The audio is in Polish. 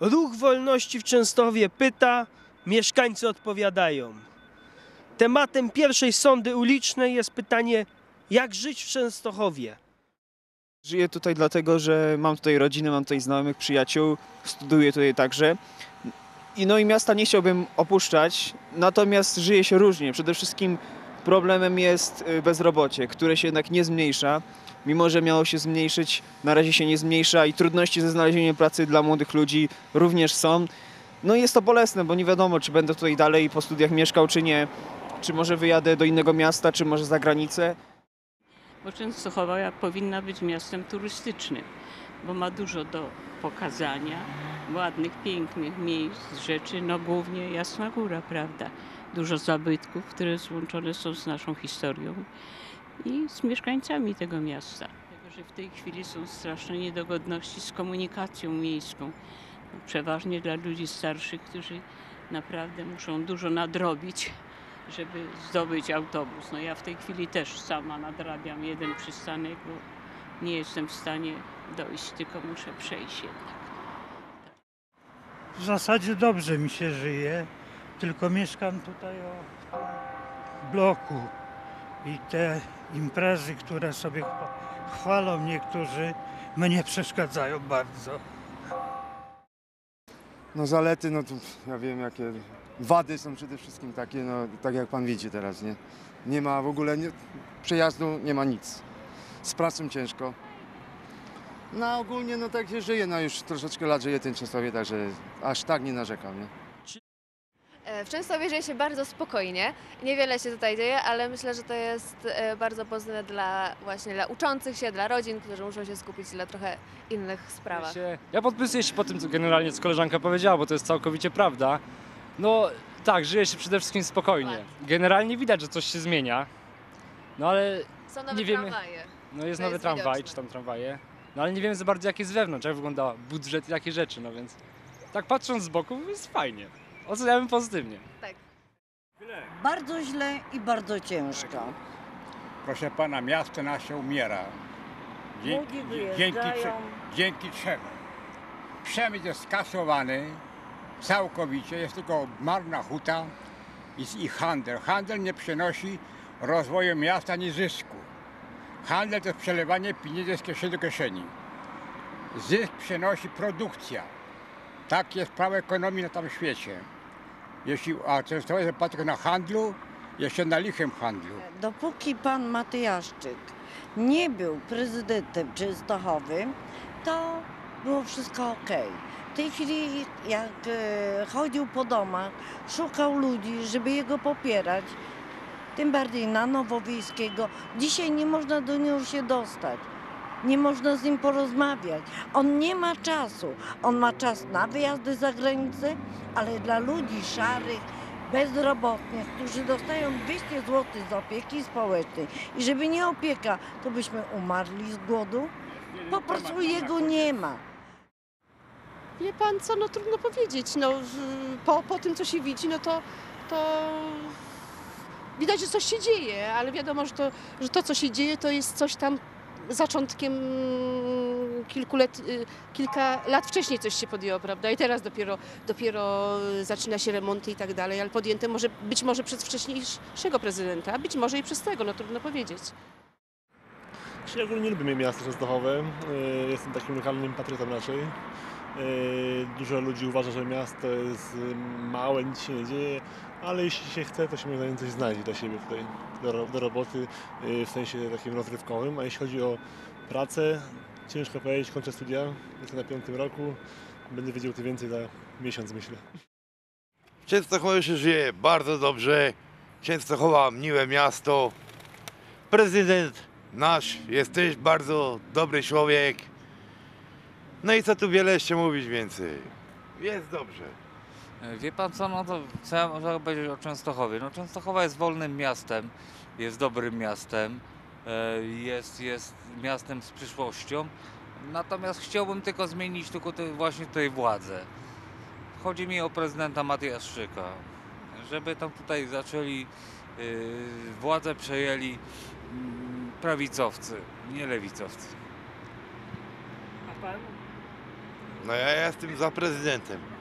Ruch Wolności w Częstochowie pyta, mieszkańcy odpowiadają. Tematem pierwszej sondy ulicznej jest pytanie, jak żyć w Częstochowie. Żyję tutaj dlatego, że mam tutaj rodzinę, mam tutaj znajomych, przyjaciół, studiuję tutaj także. I no i miasta nie chciałbym opuszczać, natomiast żyje się różnie. Przede wszystkim problemem jest y, bezrobocie, które się jednak nie zmniejsza. Mimo, że miało się zmniejszyć, na razie się nie zmniejsza i trudności ze znalezieniem pracy dla młodych ludzi również są. No i jest to bolesne, bo nie wiadomo, czy będę tutaj dalej po studiach mieszkał, czy nie. Czy może wyjadę do innego miasta, czy może za granicę. bo Częstochowa powinna być miastem turystycznym, bo ma dużo do pokazania, ładnych, pięknych miejsc, rzeczy, no głównie Jasna Góra, prawda? Dużo zabytków, które złączone są z naszą historią i z mieszkańcami tego miasta. Dlatego, że w tej chwili są straszne niedogodności z komunikacją miejską, no, przeważnie dla ludzi starszych, którzy naprawdę muszą dużo nadrobić żeby zdobyć autobus. No ja w tej chwili też sama nadrabiam jeden przystanek, bo nie jestem w stanie dojść, tylko muszę przejść jednak. W zasadzie dobrze mi się żyje, tylko mieszkam tutaj o w bloku i te imprezy, które sobie chwa- chwalą niektórzy, mnie przeszkadzają bardzo. No zalety, no to ja wiem jakie wady są przede wszystkim takie, no tak jak pan widzi teraz, nie? Nie ma w ogóle nie, przejazdu, nie ma nic. Z pracą ciężko. No ogólnie no tak się żyje, no już troszeczkę lat żyję w tym Częstochowie, także aż tak nie narzekam, nie? E, W Częstochowie żyje się bardzo spokojnie. Niewiele się tutaj dzieje, ale myślę, że to jest e, bardzo pozytywne dla właśnie dla uczących się, dla rodzin, którzy muszą się skupić na trochę innych sprawach. Ja podpisuję się po tym, co generalnie co koleżanka powiedziała, bo to jest całkowicie prawda. No tak, żyje się przede wszystkim spokojnie. Generalnie widać, że coś się zmienia. No ale Są nowe nie wiemy- tramwaje. No jest To nowy jest tramwaj, widoczne. czy tam tramwaje. No ale nie wiemy za bardzo jak jest z wewnątrz, jak wygląda budżet i takie rzeczy, no więc tak patrząc z boku jest fajnie. Oceniamy pozytywnie. Tak. Bardzo źle i bardzo ciężko. Proszę pana, miasto nasze umiera. Ludzie dzięki, wyjeżdżają. cze- dzięki czemu? Przemysł jest skasowany całkowicie, jest tylko marna huta i, i handel. Handel nie przynosi rozwoju miasta ani zysku. Handel to jest przelewanie pieniędzy z kieszeni do kieszeni. Zysk przynosi produkcja. Tak jest prawo ekonomii na całym świecie. Jeśli, a często jest oparty na handlu, jeszcze na lichym handlu. Dopóki pan Matyjaszczyk nie był prezydentem Częstochowy, to było wszystko ok. W tej chwili, jak e, chodził po domach, szukał ludzi, żeby jego popierać, tym bardziej na Nowowiejskiego, dzisiaj nie można do niego się dostać. Nie można z nim porozmawiać. On nie ma czasu. On ma czas na wyjazdy za granicę, ale dla ludzi szarych, bezrobotnych, którzy dostają 200 zł z opieki społecznej i żeby nie opieka, to byśmy umarli z głodu. Po prostu jego nie ma. Wie pan co, no trudno powiedzieć. No, po, po tym, co się widzi, no to, to widać, że coś się dzieje, ale wiadomo, że to, że to, co się dzieje, to jest coś tam zaczątkiem kilku lat, y, kilka lat wcześniej coś się podjęło, prawda? I teraz dopiero, dopiero zaczyna się remonty i tak dalej, ale podjęte może być może przez wcześniejszego prezydenta, być może i przez tego, no trudno powiedzieć. Ja ogólnie lubię miasto Częstochowe. Yy, Jestem takim lokalnym patriotą raczej. Yy, Dużo ludzi uważa, że miasto jest yy, małe, nic się nie dzieje, ale jeśli się chce, to się moim zdaniem coś znajdzie dla siebie tutaj, do, do roboty yy, w sensie takim rozrywkowym. A jeśli chodzi o pracę, ciężko powiedzieć, kończę studia, jestem na piątym roku, będę wiedział to więcej za miesiąc myślę. W Częstochowie się żyje bardzo dobrze. Częstochowa miłe miasto. Prezydent nasz jest też bardzo dobry człowiek. No i co tu wiele jeszcze mówić więcej. Jest dobrze. Wie pan co, no to co ja mogę powiedzieć o Częstochowie? No Częstochowa jest wolnym miastem, jest dobrym miastem, e, jest, jest miastem z przyszłością, natomiast chciałbym tylko zmienić tylko te, właśnie tutaj władzę. Chodzi mi o prezydenta Matiaszczyka, żeby tam tutaj zaczęli, yy, władzę przejęli mm, prawicowcy, nie lewicowcy. A pan? No ja jestem za prezydentem.